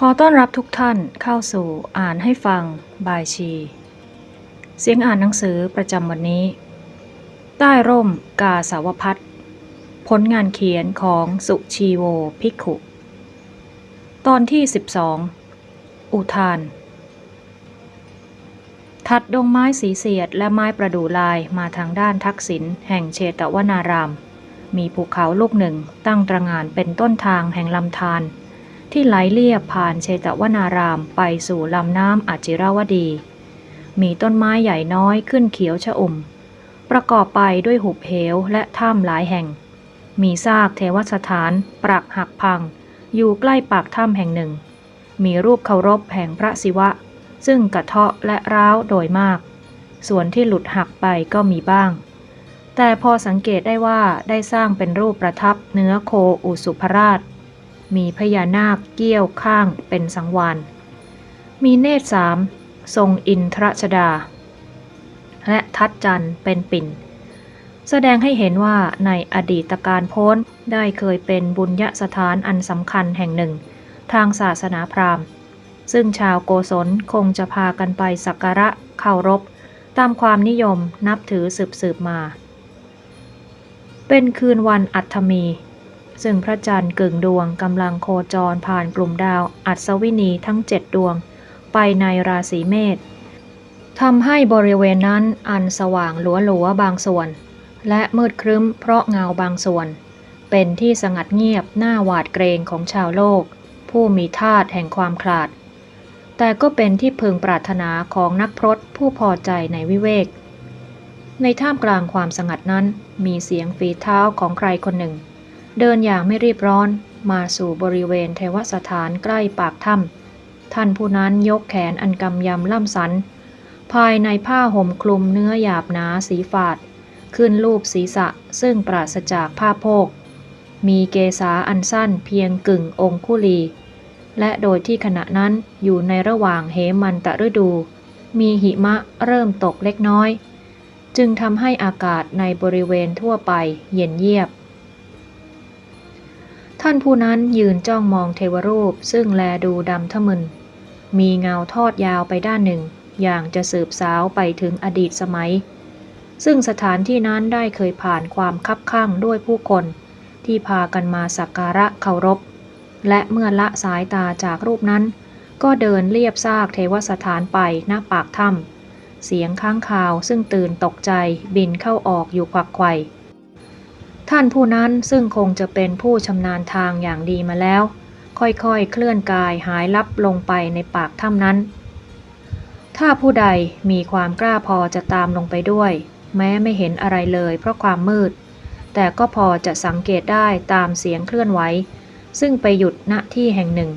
ขอต้อนรับทุกท่านเข้าสู่อ่านให้ฟังบายชี เสียงอ่านหนังสือประจำวันนี้ ใต้ร่มกาสาวพัฒน์ผลงานเขียนของสุชีโวภิกขุ ตอนที่ 12 อุทาน ถัดดงไม้สีเสียดและไม้ประดู่ลายมาทางด้านทักษิณแห่งเชตวนาราม มีภูเขาลูกหนึ่งตั้งตระงานเป็นต้นทางแห่งลำธาร ที่ไหลเลียบผ่านเชตวนารามไปสู่ลำน้ำอจิราวดี มีต้นไม้ใหญ่น้อยขึ้นเขียวชอุ่ม ประกอบไปด้วยหุบเหวและถ้ำหลายแห่ง มีซากเทวสถาน ปรักหักพัง อยู่ใกล้ปากถ้ำแห่งหนึ่ง มีรูปเคารพแห่งพระศิวะ ซึ่งกระเทาะและร้าวโดยมาก ส่วนที่หลุดหักไปก็มีบ้างแต่พอสังเกตได้ว่าได้สร้างเป็นรูปประทับเนื้อโคอุสุภราช มีพญานาคเกี้ยวข้างเป็นสังวานมีเนตรสามทรงอินทรชดา และทัดจันเป็นปิ่น แสดงให้เห็นว่าในอดีตการโพ้นได้เคยเป็นบุญยสถานอันสำคัญแห่งหนึ่ง ทางศาสนาพราหมณ์ ซึ่งชาวโกศลคงจะพากันไปสักการะเคารพ ตามความนิยมนับถือสืบสืบมา เป็นคืนวันอัฐมี ซึ่งพระจันทร์กึ่งดวงกำลังโคจรผ่านกลุ่มดาวอัศวินีทั้งเจ็ดดวง ไปในราศีเมษทำให้บริเวณนั้นอันสว่างหลัวๆบางส่วน และมืดครึ้มเพราะเงาบางส่วน เป็นที่สงัดเงียบหน้าหวาดเกรงของชาวโลก ผู้มีธาตุแห่งความขลาด แต่ก็เป็นที่พึงปรารถนาของนักพรตผู้พอใจในวิเวก ในท่ามกลางความสงัดนั้นมีเสียงฝีเท้าของใครคนหนึ่ง เดินอย่างไม่รีบร้อนมาสู่บริเวณเทวสถานใกล้ปากถ้ำท่านผู้นั้นยกแขนอันกำยำล่ำสัน ภายในผ้าห่มคลุมเนื้อหยาบหนาสีฝาด ขึ้นรูปศีรษะซึ่งปราศจากผ้าโพก มีเกษาอันสั้นเพียงกึ่งองคุลี และโดยที่ขณะนั้นอยู่ในระหว่างเหมันตะฤดู มีหิมะเริ่มตกเล็กน้อย จึงทำให้อากาศในบริเวณทั่วไปเย็นเยียบ ท่านผู้นั้นยืนจ้องมองเทวรูปซึ่งแลดูดำทะมึน มีเงาทอดยาวไปด้านหนึ่ง อย่างจะสืบสาวไปถึงอดีตสมัย ซึ่งสถานที่นั้นได้เคยผ่านความคับข้างด้วยผู้คน ที่พากันมาสักการะเคารพ และเมื่อละสายตาจากรูปนั้น ก็เดินเลียบซากเทวสถานไปหน้าปากถ้ำเสียงค้างคาวซึ่งตื่นตกใจบินเข้าออกอยู่ควักไขว่ ท่านผู้นั้นซึ่งคงจะเป็นผู้ชำนาญทางอย่างดีมาแล้ว ค่อยๆ เคลื่อนกายหายลับลงไปในปากถ้ำนั้น ถ้าผู้ใดมีความกล้าพอจะตามลงไปด้วย แม้ไม่เห็นอะไรเลยเพราะความมืด แต่ก็พอจะสังเกตได้ตามเสียงเคลื่อนไหว ซึ่งไปหยุดณที่แห่งหนึ่ง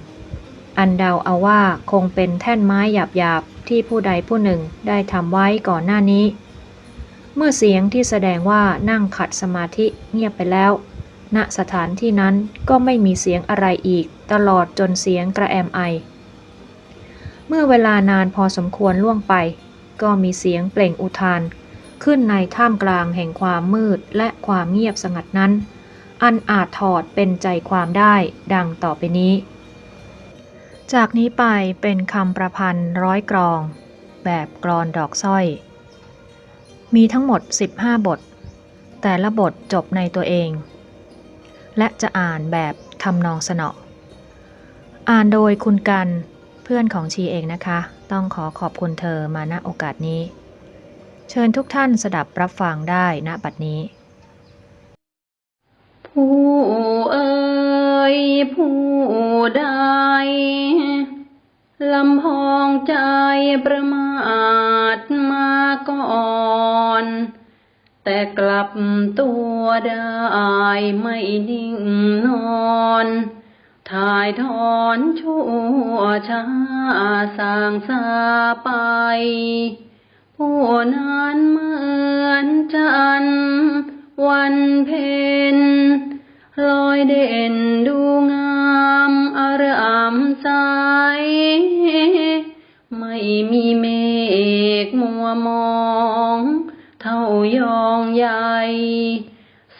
อันเดาเอาว่าคงเป็นแท่นไม้หยาบๆที่ผู้ใดผู้หนึ่งได้ทำไว้ก่อนหน้านี้ เมื่อเสียงที่แสดงว่านั่งขัดสมาธิเงียบไปแล้ว ณสถานที่นั้นก็ไม่มีเสียงอะไรอีก ตลอดจนเสียงกระแอมไอ เมื่อเวลานานพอสมควรล่วงไป ก็มีเสียงเปล่งอุทาน ขึ้นในท่ามกลางแห่งความมืดและความเงียบสงัดนั้น อันอาจถอดเป็นใจความได้ดังต่อไปนี้ จากนี้ไปเป็นคำประพันธ์ร้อยกรอง แบบกรอนดอกสร้อย มีทั้งหมด 15 บท แต่ละบทจบในตัวเอง และจะอ่านแบบทำนองสนอ อ่านโดยคุณกันเพื่อนของชีเองนะคะ ต้องขอขอบคุณเธอมาณโอกาสนี้ เชิญทุกท่านสดับรับฟังได้ณบัดนี้ ผู้เอ่ยผู้ใด ลำพองใจประมาทมาก่อน แต่กลับตัวได้ไม่นิ่งนอนถ่ายถอนชั่วช้าสร้างสาไป ผู้นั้นเหมือนจันทร์วันเพ็ญลอยเด่นดู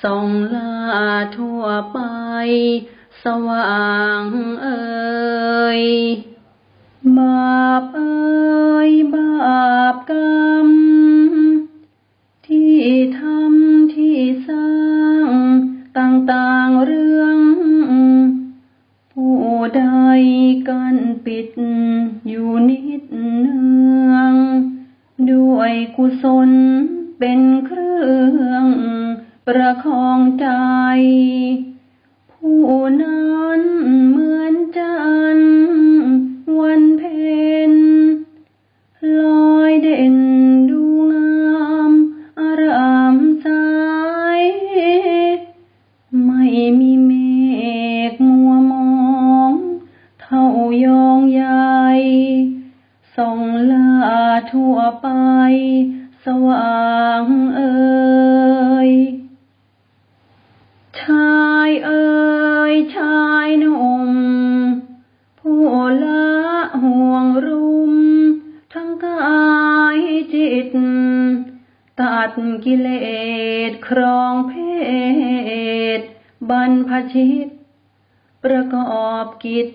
ส่องลาทั่วไป สว่างเอ่ยบาปเอ่ยบาปกรรม ที่ทำที่สร้างต่างๆเรื่อง ผู้ใดกันปิดอยู่นิดเนือง ด้วยกุศล ประคองใจ ผู้นั้นเหมือนจันทร์วันเพ็ญลอยเด่นดูงามอารามใสไม่มีเมฆมัวมองเท่ายองใหญ่ส่องลาทั่วไป สว่างเอ่ย นุ่มผู้ละห่วงรุม ทั้งกายจิต ตัดกิเลสครองเพศบรรพชิต ประกอบกิจ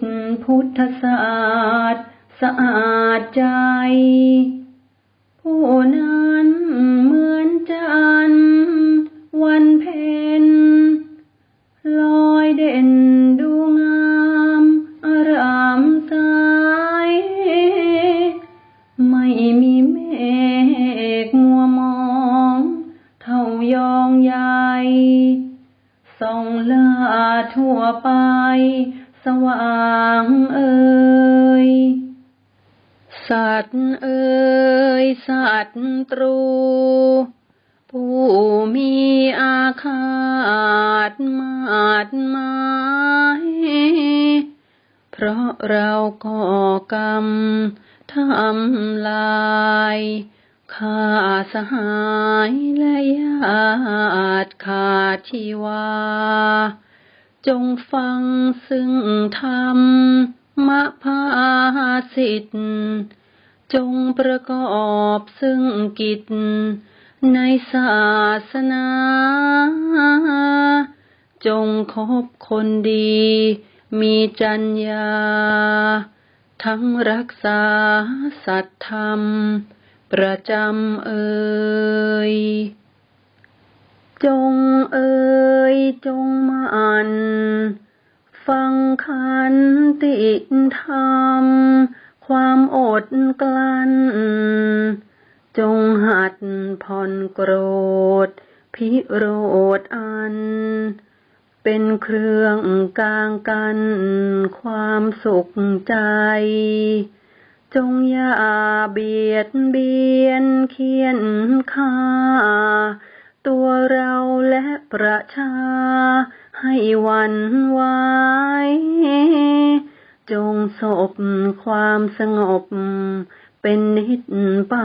พุทธศาสตร์สะอาดใจ ผู้นั้นเหมือนจันทร์วันเพ็ญ กรรมทำลายข้าสหายและญาติขาดชีวา จงฟังซึ่งธรรมมะพาสิทธิ์จงประกอบซึ่งกิจ ในศาสนา จงคบคนดี มีจัญญา ทั้งรักษาสัตธรรม ประจำเอ่ยจงเอ่ยจงมันฟังขันติธรรม ความอดกลั้น จงหัดผ่อนโกรธ พิโรธอัน เป็นเครื่องกลางกันความสุขใจ จงอย่าเบียดเบียนเคียนค่า ตัวเราและประชา ให้วันไหวจงสบความสงบ เป็นนิจไป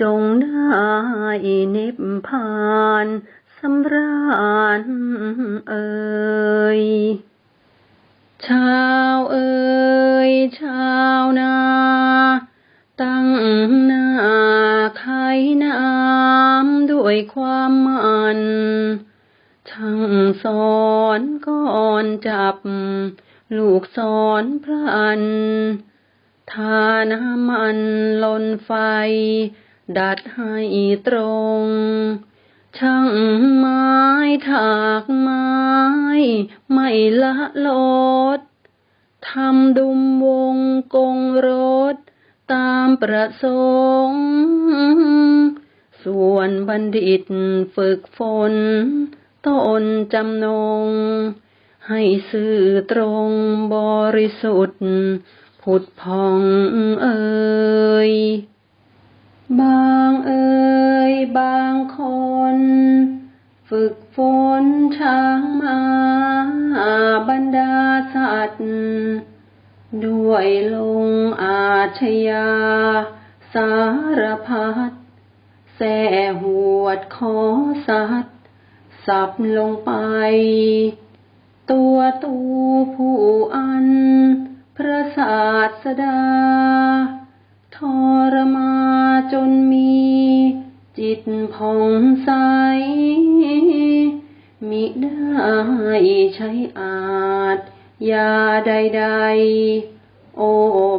จงได้นิพพาน สำราญเอ่ยชาวเอ่ยชาวนา ตั้งหน้าไขน้ำด้วยความมันช่างสอนก่อนจับ ลูกสอนพลันทาน้ำมันลนไฟ ดัดให้ตรง ช่างไม้ถากไม้ ไม่ละลดทำดุมวงกงรถ ตามประสงค์ ส่วนบัณฑิตฝึกฝนตนจำนง ให้สื่อตรงบริสุทธิ์ ผุดพองเอ่ยบางเอ่ย ฝึกฝนช้างมาบรรดาสัตว์ด้วยลงอาชญาสารพัดแส่หวดขอสัตว์สับลงไป ตัวตูผู้อัน พระศาสดา ทรมาจนมี จิตผ่องใส มิได้ใช้อาจยาใดๆ โอ้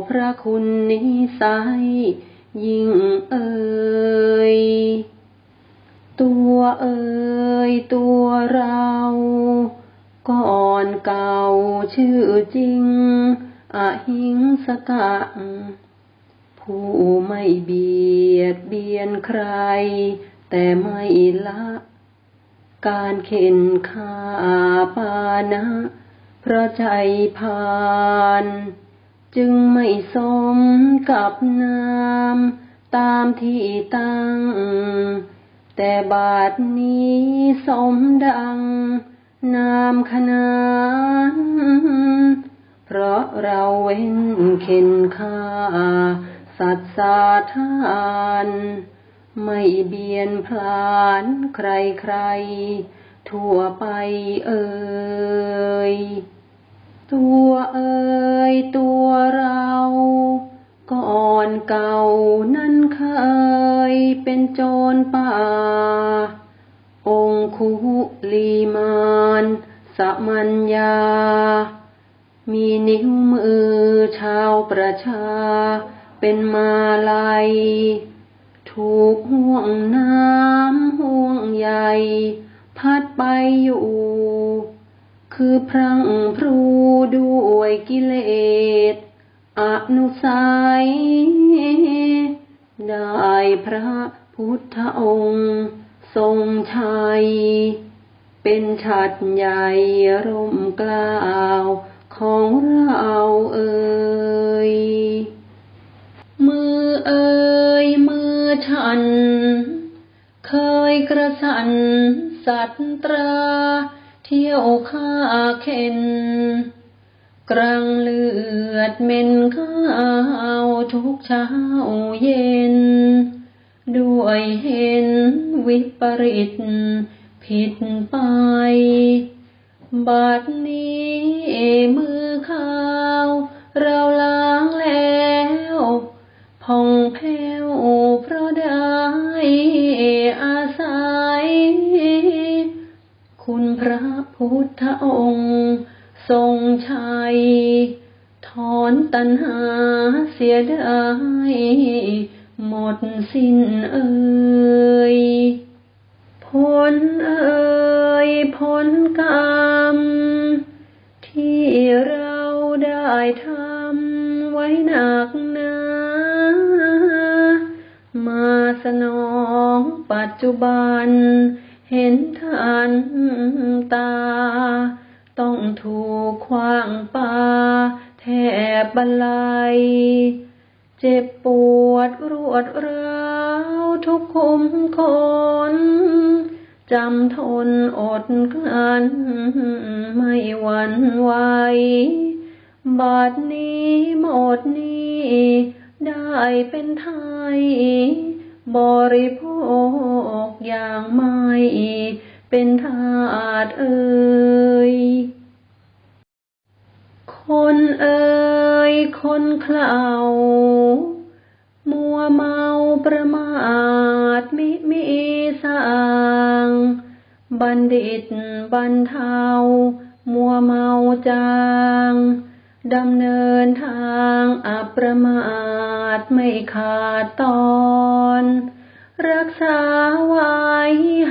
พระคุณนิสัยยิ่งเอ่ยตัวเอ่ยตัวเรา ก่อนเก่าชื่อจริงอหิงสกะ ผู้ไม่เบียดเบียนใคร แต่ไม่ละ การเข็นฆ่าปานะเพราะใจพานจึงไม่สมกับนามตามที่ตั้ง แต่บาทนี้สมดัง นามขนานเพราะเราเว้นเข็นฆ่า สัตสาทาน ไม่เบียนพลานใครใครๆทั่วไปเอ่ยตัวเอ่ยตัวเรา ก่อนเก่านั้นเคยเป็นโจรป่า องคุลีมานสมัญญา มีนิ้วมือชาวประชา เป็นมาลัย ถูกห่วงน้ำห่วงใยพัดไปอยู่ คือพรังพรูด้วยกิเลสอนุสัย ได้พระพุทธองค์ทรงชัย เป็นชัดใหญ่ร่มกล้าวของเรา ฉัน เคยกระสันสัตตรา เที่ยวฆ่าเข็น กลางเลือดเม็นข้าวทุกเช้าเย็น ด้วยเห็นวิปริตผิดไป บัดนี้มือข้าว เราล้าง องค์ ทรงชัย ถอนตัณหาเสียได้หมดสิ้นเอ่ยผลเอ่ยผลกรรม ที่เราได้ทำไว้หนักหนามาสนองปัจจุบัน เห็นทันตา ต้องถูกขว้างปาแทบบันไลยเจ็บปวดรวดร้าวทุกคุมคนจำทนอดกลั้นไม่หวั่นไหวบาดนี้หมดนี้ ได้เป็นไทย บริโภคอย่างไม่เป็นทาสเอ่ย คนเอ่ยคนเคลามัวเมาประมาทมิมีสร้างบัณฑิตบันเทามัวเมาจาง ดำเนินทางอัปประมาทไม่ขาดตอน รักษาไว้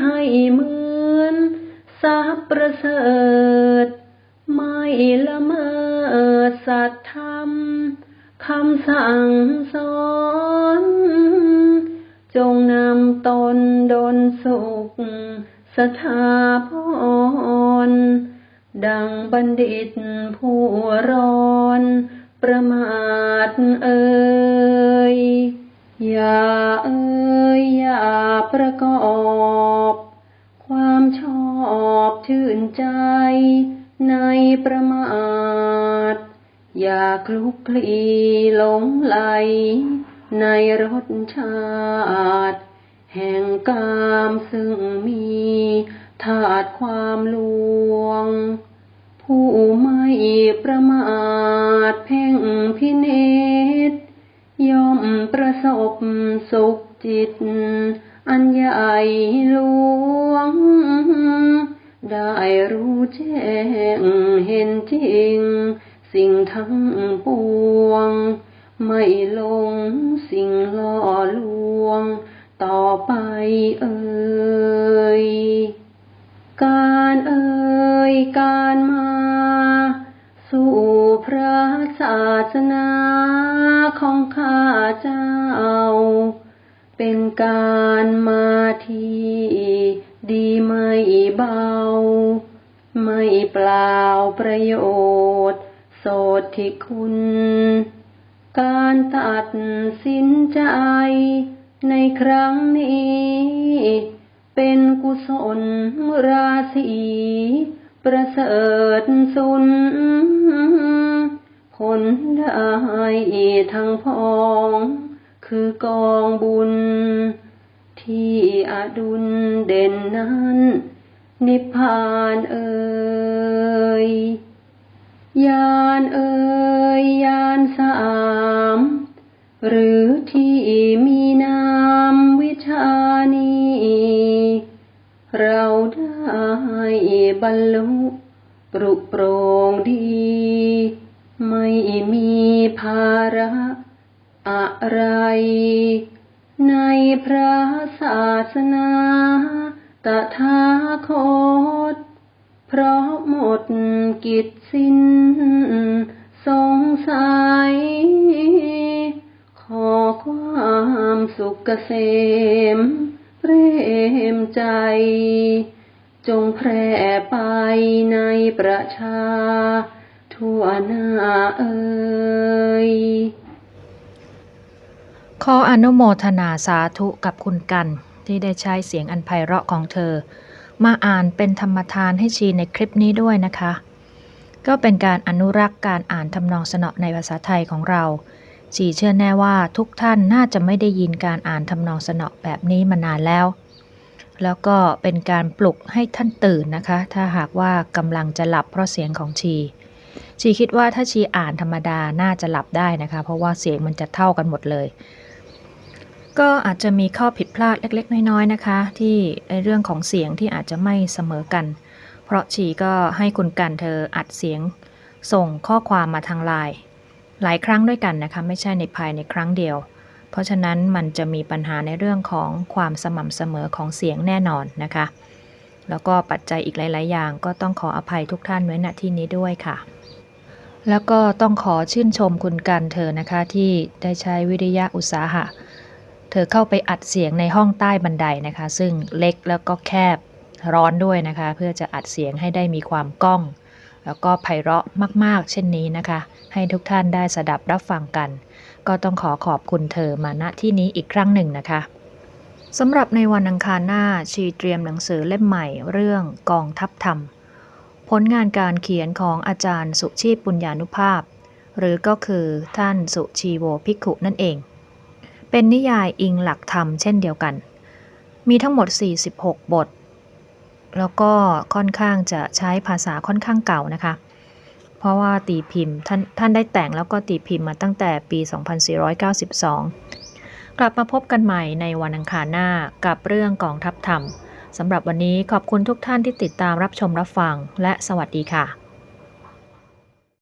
ให้เหมือนทรัพย์ประเสริฐ ไม่ละเมิดสัตธรรมคำสั่งสอน จงนำตนดนสุขสถาพร ดังบัณฑิตผู้ร้อนประมาทเอ่ยอย่าเอ่ยอย่าประกอบ ความชอบชื่นใจในประมาท อย่าคลุกคลีหลงไหล ในรสชาติ แห่งกามซึ่งมี ธาตุความลวง ผู้ไม่ประมาทเพ่งพินิษย่อมประสบสุขจิต อันใหญ่หลวง ได้รู้แจ้งเห็นจริง สิ่งทั้งปวง ไม่ลงสิ่งล่อลวง ต่อไปเอ่ย การเอ่ยการมา สู่พระศาสนาของข้าเจ้า เป็นการมาที่ดีไม่เบา ไม่เปล่าประโยชน์ โสดที่คุณ การตัดสินใจในครั้งนี้ เป็นกุศลราศีประเสริฐสุนผลได้ทั้งพอง คือกองบุญ ที่อดุลเด่นนั้น นิพพานเอ่ยยานเอ่ยยานสาม หรือที่มี เราได้บรรลุปรุโปรงดี ไม่มีภาระอะไร ในพระศาสนาตถาคต เพราะหมดกิจสิ้นสงสัย ขอความสุขเกษม เรมใจ จงแพร่ไปในประชา ทั่วหน้าเอ่ยขออนุโมทนาสาธุกับคุณกัน ที่ได้ใช้เสียงอันไพเราะของเธอ มาอ่านเป็นธรรมทานให้ชีในคลิปนี้ด้วยนะคะ ก็เป็นการอนุรักษ์การอ่านทำนองสนอในภาษาไทยของเรา ชีเชื่อแน่ว่าทุกท่านน่าจะไม่ได้ยินการอ่านทำนองสนอแบบนี้มานานแล้ว แล้วก็เป็นการปลุกให้ท่านตื่นนะคะ ถ้าหากว่ากำลังจะหลับเพราะเสียงของชี ชีคิดว่าถ้าชีอ่านธรรมดาน่าจะหลับได้นะคะ เพราะว่าเสียงมันจะเท่ากันหมดเลย ก็อาจจะมีข้อผิดพลาดเล็ก ๆ น้อยๆนะคะ ที่เรื่องของเสียงที่อาจจะไม่เสมอกัน เพราะชีก็ให้คุณกันเธออัดเสียงส่งข้อความมาทางไลน์ หลายครั้งด้วยกันนะคะ ไม่ใช่ในภายในครั้งเดียว เพราะฉะนั้นมันจะมีปัญหาในเรื่องของความสม่ำเสมอของเสียงแน่นอนนะคะ แล้วก็ปัจจัยอีกหลาย ๆ อย่าง ก็ต้องขออภัยทุกท่านไว้ณที่นี้ด้วยค่ะ แล้วก็ต้องขอชื่นชมคุณกันเธอนะคะที่ได้ใช้วิริยะอุตสาหะ เธอเข้าไปอัดเสียงในห้องใต้บันไดนะคะ ซึ่งเล็กแล้วก็แคบร้อนด้วยนะคะ เพื่อจะอัดเสียงให้ได้มีความก้อง แล้วก็ไพเราะมาก ๆ เช่นนี้นะคะ ให้ทุกท่านได้สดับรับฟังกัน ก็ต้องขอขอบคุณเธอมาณที่นี้อีกครั้งหนึ่งนะคะสำหรับในวันอังคารหน้าชีเตรียมหนังสือเล่มใหม่เรื่องกองทัพธรรม ผลงานการเขียนของอาจารย์สุชีพปุญญานุภาพ หรือก็คือท่านสุชีโวภิกขุนั่นเอง เป็นนิยายอิงหลักธรรมเช่นเดียวกัน มีทั้งหมด 46 บท แล้วก็ค่อนข้างจะใช้ภาษาค่อนข้างเก่านะคะ เพราะว่าตีพิมพ์ท่านท่านได้แต่งแล้วก็ตีพิมพ์มาตั้งแต่ปี 2492 กลับมาพบกันใหม่ในวันอังคารหน้ากับเรื่องกองทัพธรรมสำหรับวันนี้ขอบคุณทุกท่านที่ติดตามรับชมรับฟัง และสวัสดีค่ะ